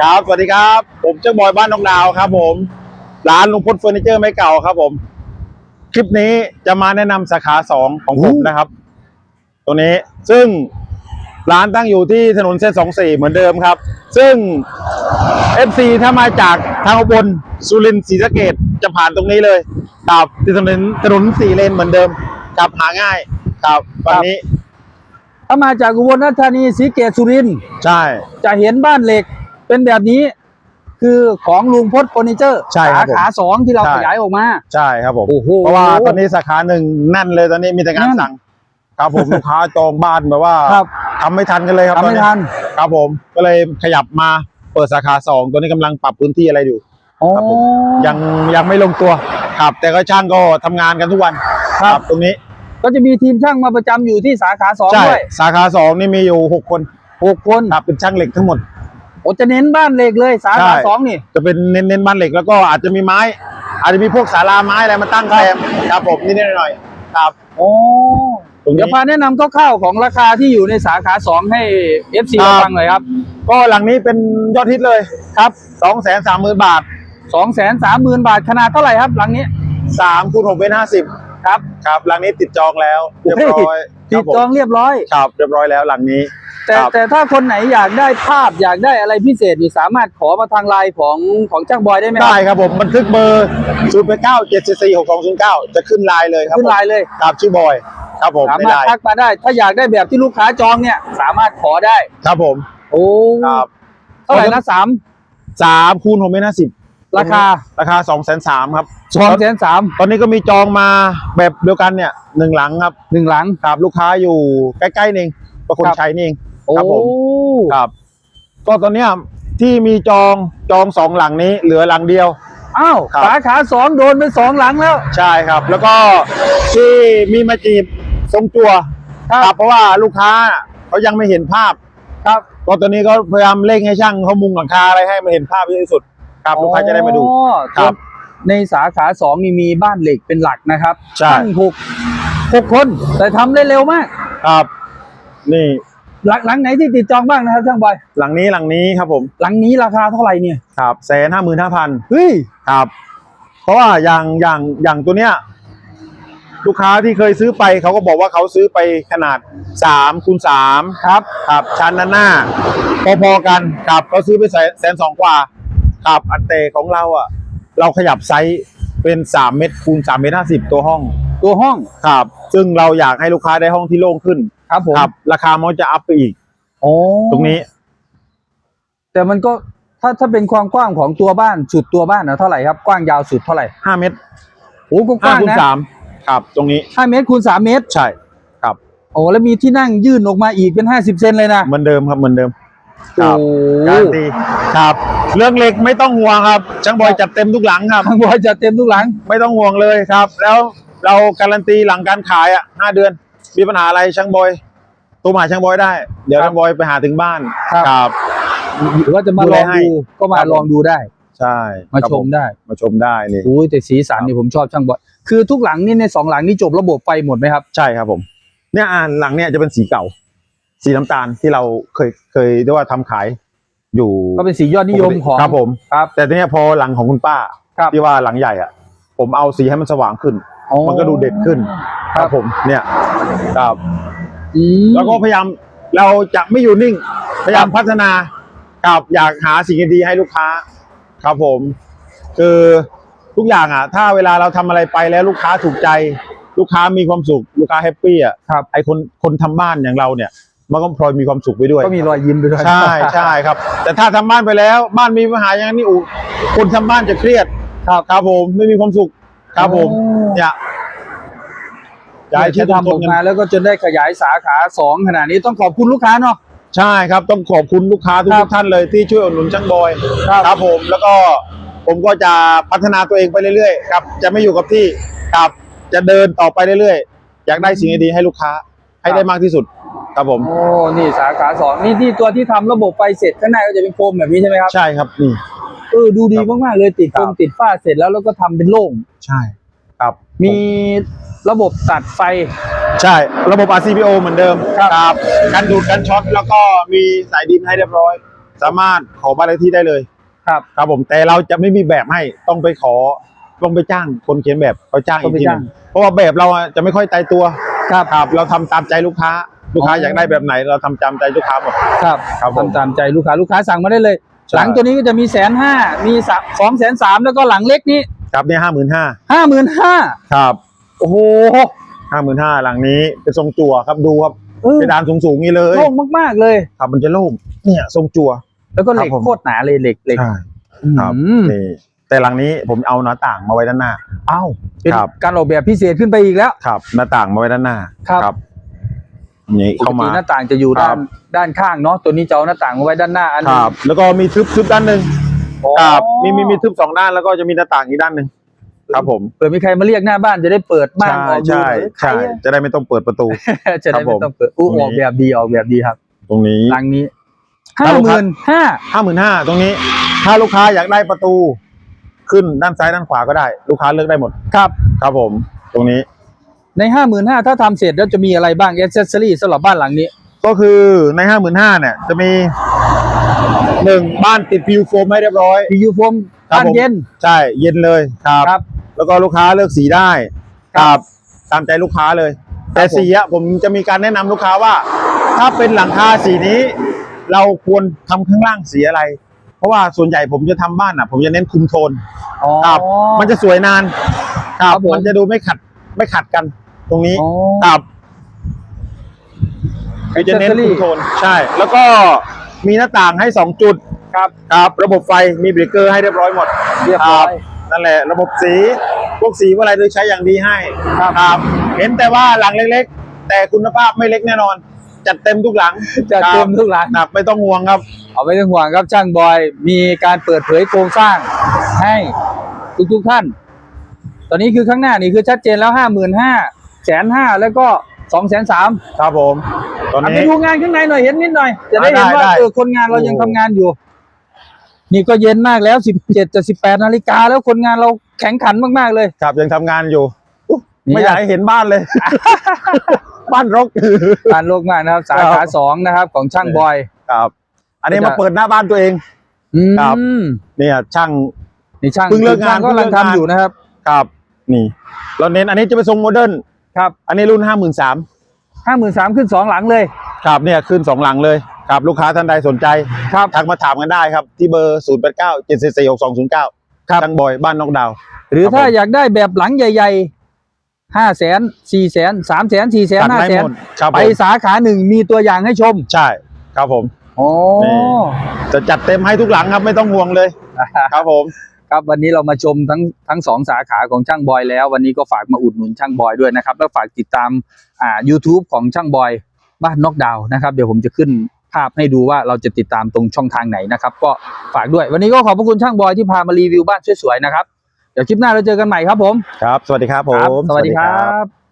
ครับ สวัสดีครับ ผมเจ้าบอยบ้านนองดาวครับ ผม ร้านลุงพลเฟอร์นิเจอร์ไม่เก่าครับ ผม คลิปนี้จะมาแนะนำสาขาสองของผมอู้นะครับ ตัวนี้ ซึ่งร้านตั้งอยู่ที่ถนนเส้นสองสี่เหมือนเดิมครับ ซึ่ง FC ถ้ามาจากทางอุบลสุรินทร์ศรีสะเกดจะผ่านตรงนี้เลยครับที่ถนนถนนสี่เลนเหมือนเดิมครับหาง่ายครับวันนี้ ถ้ามาจากอุบลราชธานีศรีเกตสุรินทร์ใช่ จะเห็นบ้านเหล็ก เป็นแบบนี้คือของลุงพจน์เฟอร์นิเจอร์ใช่ครัสาบผมขาสองที่เราใช่ ขยายออกมา ใช่ครับผมโอ้โห เพราะว่าตอนนี้สาขาหนึ่งแน่นเลยตอนนี้มีแต่งานแน่น สั่งครับผมลูกค้าจองบ้านแบบว่าครับทำไม่ทันกันเลยครับทำตอนไม่นี้ทันครับผมก็เลยขยับมาเปิดสาขาสองตัวนี้กำลังปรับพื้นที่อะไรอยู่โอ้ครับผม ยังยังไม่ลงตัวครับ แต่ก็ช่างก็ทำงานกันทุกวันครับ ตรงนี้ก็จะมีทีมช่างมาประจำอยู่ที่สาขาสองใช่ด้วยสาขาสองนี่มีอยู่หกคนหกคนครับเป็นช่างเหล็กทั้งหมด โอ้จะเน้นบ้านเหล็กเลยสาใช่ขาสองนี่ จะเป็นเน้นเน้นบ้านเหล็กแล้วก็อาจจะมีไม้ อาจจะมีพวกศาลาไม้อะไรมาตั้งแซมครับผมนิดๆหน่อยๆครับ โอ้ตรงเดี๋ยวนี้พาแนะนำคร่าวๆของราคาที่อยู่ในสาขาสองให้ FC ครับฟังหน่อยครับ ก็หลังนี้เป็นยอดฮิตเลยครับสองแสนสามหมื่นบาทสองแสนสามหมื่นบาทขนาดเท่าไหร่ครับ หลังนี้สามคูณหกเป็นห้าสิบครับครับหลังนี้ติดจองแล้วเรียบร้อยติดจองเรียบร้อยครับเรียบร้อยแล้วหลังนี้ แต่ครับ แต่ถ้าคนไหนอยากได้ภาพอยากได้อะไรพิเศษนี่สามารถขอมาทางไลน์ของของจ้างบอยได้ไหมคได้รับครับผมบันทึกเบอร์ศูนย์แปดเก้าเจ็ดสี่หกสองศูนย์เก้าจะขึ้นไลน์เลยครับขึ้นไลน์เลยผมครับชื่อบอยครับผมสาในมารถไลน์ทักมาได้ ถ้าอยากได้แบบที่ลูกค้าจองเนี่ยสามารถขอได้ ครับผมโอ้ครับเท่าไหร่นะสามสามคูณหกเป็นห้าสิบราคาราคาสองแสนสามครับสองแสนสามตอนนี้ก็มีจองมาแบบเดียวกันเนี่ยหนึ่งหลังครับหนึ่งหลัง ครับลูกค้าอยู่ใกล้ๆนี่เองประคนครับ ชัยนี่เองโอ้ ครับผมครับ ก็ตอนเนี้ยที่มีจองจองสองหลังนี้เหลือหลังเดียว อ้าวครับ สาขาสองโดนไปสองหลังแล้ว ใช่ครับ แล้วก็ที่มีมาจีบทรงตัวครับ เพราะว่าลูกค้าเขายังไม่เห็นภาพครับก็ตอนนี้ก็พยายามเร่งให้ช่างเขามุงหลังคาอะไรให้มันเห็นภาพเยอะที่สุด ครับลูกค้าจะได้มาดู อ๋อครับในสาขาสองนี่มีบ้านเหล็กเป็นหลักนะครับใช่ ตั้งหกหกคน แต่ทำได้เร็วมาก ครับ นี่ หลังหลังไหนที่ติดจองบ้างนะครับช่างบอยหลังนี้หลังนี้ครับผมหลังนี้ราคาเท่าไหร่เนี่ยครับแสนห้าหมื่นห้าพันเฮ้ยครับ เพราะว่าอย่างอย่างอย่างตัวเนี้ยลูกค้าที่เคยซื้อไปเขาก็บอกว่าเขาซื้อไปขนาดสามคูณสามครับครับชั้นด้านหน้า พอๆกันครับเขาซื้อไปแสนแสนสองกว่าครับอันเตของเราอะ เราขยับไซส์เป็นสามเมตรคูณสามเมตรห้าสิบตัวห้อง ตัวห้องครับ ซึ่งเราอยากให้ลูกค้าได้ห้องที่โล่งขึ้น ครับผมครับ ราคามันจะอัพไปอีกโอ้ตรงนี้ แต่มันก็ถ้าถ้าเป็นความกว้างของตัวบ้านสุดตัวบ้านนะเท่าไหร่ครับกว้างยาวสุดเท่าไหร่ห้าเมตรโอ้ก็กห้าว้างคูณนะสามครับ ตรงนี้ห้าเมตรคูณสามเมตรใช่ครับโอ้แล้วมีที่นั่งยื่นออกมาอีกเป็นห้าสิบเซนเลยนะเหมือนเดิมครับเหมือนเดิมคโอ้รับการันตีครับ เรื่องเหล็กไม่ต้องห่วงครับช่างบอยจัดเต็มทุกหลังครับ ทางบอยจะเต็มทุกหลัง ไม่ต้องห่วงเลยครับ แล้วเราการันตีหลังการขายอะห้าเดือน มีปัญหาอะไรช่างบอยโทรมาหาช่างบอยได้ เดี๋ยวครับช่างบอยไปหาถึงบ้านครับ ครับ หรือว่าจะมาดูลแลองให้ ดูก็มาครับผมลองดูได้ ใช่มาครับชมได้มาชมได้นี่โอ้ยแต่สีสันนี่ผมชอบช่างบอยคือทุกหลังนี่ในสองหลังนี่จบระบบไฟหมดไหมครับ ใช่ครับผม เนี่ยอ่านหลังเนี่ยจะเป็นสีเก่า สีน้ำตาลที่เราเคยเคยเรียกว่าทำขายอยู่ก็เป็นสียอดนิยมของครับผม ครับ แต่ทีเนี้ยพอหลังของคุณป้า ครับ ที่ว่าหลังใหญ่อะผมเอาสีให้มันสว่างขึ้น อ๋อ มันก็ดูเด่นขึ้นครับผมเนี่ยครับ อืม แล้วก็พยายามเราจะไม่อยู่นิ่ง พยายามพัฒนากับอยากหาสิ่งดีๆให้ลูกค้า ครับผม คือทุกอย่างอะ ถ้าเวลาเราทำอะไรไปแล้วลูกค้าถูกใจ ลูกค้ามีความสุข ลูกค้าแฮปปี้อะครับ ไอคนคนทำบ้านอย่างเราเนี่ย มันก็พลอยมีความสุขไปด้วย ก็มีรอยยิ้มไปด้วย ใช่ใช่ครับ แต่ถ้าทำบ้านไปแล้ว บ้านมีปัญหาอย่างนี้อูคนทำบ้านจะเครียดครับครับผมไม่มีความสุข ครับผมโอ้เนี่ยอยากจะทำออกมาแล้วก็จนได้ขยายสาขาสองขนาดนี้ต้องขอบคุณลูกค้าเนาะใช่ครับต้องขอบคุณลูกค้าทุครักบท่านเลยที่ช่วยอุดหนุนช่างบอยครับครับผมแล้วก็ผมก็จะพัฒนาตัวเองไปเรื่อยๆครับ จะไม่อยู่กับที่ครับจะเดินต่อไปเรื่อยๆอยากได้สิ่งดีๆให้ลูกค้าให้ได้มากที่สุดครับผมโอ้นี่สาขาสองนี่ที่ตัวที่ทำระบบไฟเสร็จข้างในก็จะเป็นโฟมแบบนี้ใช่ไหมครับใช่ครับนี่เออดูดีมากๆเลยติดครัโฟบมติดฝ้าเสร็จแล้วแล้วก็ทำเป็นโล่ง ใช่ครับมีระบบตัดไฟ ใช่ ระบบ RCPO เหมือนเดิมครับกันดูดกันช็อตแล้วก็มีสายดินให้เรียบร้อย สามารถขอบ้านเลขที่ได้เลยครับ ครับผมแต่เราจะไม่มีแบบให้ต้องไปขอต้องไปจ้างคนเขียนแบบเขาจ้างต้อีองกไปทีหจ้านึงงเพราะว่าแบบเราอะจะไม่ค่อยตายตัวครับครับ เราทำตามใจลูกค้าลูกค้าอ๋อออยากได้แบบไหน เราทำตามใจลูกค้าหมดครับครับผมทำตามใจลูกค้าลูกค้าสั่งมาได้เลยใช่หลังตัวนี้ก็จะมีแสนห้ามีสองแสนสามแล้วก็หลังเล็กนี้ ครับเนี่ยห้าหมื่นห้าห้าหมื่นห้าครับโอ้โหห้าหมื่นห้าหลังนี้เป็นทรงจั่วครับดูครับเออเพดานสูงๆนี่เลยโล่งมากๆเลยครับมันจะโล่งเนี่ยทรงจั่วแล้วก็เหล็กครับผมโคตรหนาเลยเหล็กเหล็กใช่ครับอืมนี่แต่หลังนี้ผมเอาหน้าต่างมาไว้ด้านหน้าเอ้าเป็นครับการออกแบบพิเศษขึ้นไปอีกแล้วครับ หน้าต่างมาไว้ด้านหน้าครับนี่ปกเข้าติมาหน้าต่างจะอยู่ครัด้านบด้านข้างเนาะตัวนี้จะเอาหน้าต่างมาไว้ด้านหน้าอันหคนึงรับแล้วก็มีทึบทึบด้านหนึ่งอ๋อ ครับมีมีมีทึบสองด้านแล้วก็จะมีหน้าต่างอีกด้านหนึ่งครับผมเผื่อมีใครมาเรียกหน้าบ้านจะได้เปิดบ้านใช่ออกดูใช่ใครใช่อะจะได้ไม่ต้องเปิดประตู จะได้ครับผไม่มต้องเปิดอู้ตรงนี้ออกแบบดีออกแบบดีครับ ตรงนี้หลังนี้ครัห้าบหมื่นห้าห้าหมื่นห้าตรงนี้ ถ้าลูกค้าอยากได้ประตู ขึ้นด้านซ้ายด้านขวาก็ได้ ลูกค้าเลือกได้หมดครับ ครับผม ตรงนี้ ในห้าหมื่นห้าถ้าทำเสร็จแล้วจะมีอะไรบ้าง a อ c เซสซอรี่สำหรับบ้านหลังนี้ ก็คือในห้าหมื่นห้าเนี่ย จะมี หนึ่งบ้านติดฟิวโฟมให้เรียบร้อยพียูโฟมครับบ้านผมเย็น ใช่เย็นเลยครับครับ แล้วก็ลูกค้าเลือกสีได้ครับตามใจลูกค้าเลย แต่ผมสีอะผมจะมีการแนะนำลูกค้าว่า ถ้าเป็นหลังคาสีนี้ เราควรทำข้างล่างสีอะไร เพราะว่าส่วนใหญ่ผมจะทำบ้านอะผมจะเน้นคุมโทน อ๋อ ครับมันจะสวยนานครัครับบผม มันจะดูไม่ขัดไม่ขัดกัน ตรงนี้อ๋อ ครับคือจะเน้น Accessory คุมโทนใช่ แล้วก็ มีหน้าต่างให้สองจุดครับครับ ระบบไฟมีเบรกเกอร์ให้เรียบร้อยหมดเรียบร้อยคนั่นแหละ ระบบสีพวกสีอะไรโดยใช้อย่างดีให้ครับเห็นแต่ว่าหลังเล็กๆ แต่คุณภาพไม่เล็กแน่นอน จัดเต็มทุกหลังจะเต็มทุกหลังครับไม่ต้องห่วงครับเอาไม่ต้องห่วงครับช่างบอย มีการเปิดเผยโครงสร้างให้ทุกๆท่าน ตอนนี้คือข้างหน้านี่คือชัดเจนแล้วห้าหมื่นห้าแสนห้าแล้วก็ สองแสนสามครับผม ตอนไปนี้ดูงานข้างในหน่อยเห็นนิดหน่อย จะได้ได้เห็นว่าได้ เออคนงานเรายังโอ้ทำงานอยู่ นี่ก็เย็นมากแล้วสิบเจ็ดจะสิบแปดนาฬิกาแล้วคนงานเราแข็งขันมากๆเลย ครับยังทำงานอยู่อุ๊ยนี่ไม่อยากให้เห็นบ้านเลย บ้านรกการโลกมากนะครับ สาครัขาบ สองนะครับ ของช่างบอย ครับ อันนี้ก็จะมาเปิดหน้าบ้านตัวเอง อืมครับเนี่ยช่าง นี่ช่างเพิ่งเลิกงานช่ก็กำลังเพิ่งเลิกงาน ทำอยู่นะครับ ครับ นี่ เราเน้นอันนี้จะเป็นทรงโมเดิร์น ครับอันนี้รุ่นห้าหมื่นสามห้าหมื่นสามขึ้นสองหลังเลย ครับเนี่ยขึ้นสองหลังเลยครับลูกค้าท่านใดสนใจครับทักมาถามกันได้ครับ ที่เบอร์ศูนย์แปดเก้าเจ็ดสี่หกสองศูนย์เก้าครับช่างบอยบ้านนอกดาว หรือครับถ้าผมอยากได้แบบหลังใหญ่ๆห้าแสนสี่แสนสามแสนสี่แสนจัดห้าได้แสนหมดครับไปผมสาขาหนึ่งมีตัวอย่างให้ชม ใช่ครับผมโอ้นี่จะจัดเต็มให้ทุกหลังครับไม่ต้องห่วงเลย ครับผม ครับ วันนี้เรามาชมทั้งทั้งสองสาขาของช่างบอยแล้ว วันนี้ก็ฝากมาอุดหนุนช่างบอยด้วยนะครับ แล้วฝากติดตามอ่า YouTube ของช่างบอยบ้านนอกดาวน์นะครับ เดี๋ยวผมจะขึ้นภาพให้ดูว่าเราจะติดตามตรงช่องทางไหนนะครับ ก็ฝากด้วย วันนี้ก็ขอบพระคุณช่างบอยที่พามารีวิวบ้านสวยๆนะครับ เดี๋ยวคลิปหน้าเราเจอกันใหม่ครับผม ครับ สวัสดีครับผครับมสวัสดีครับ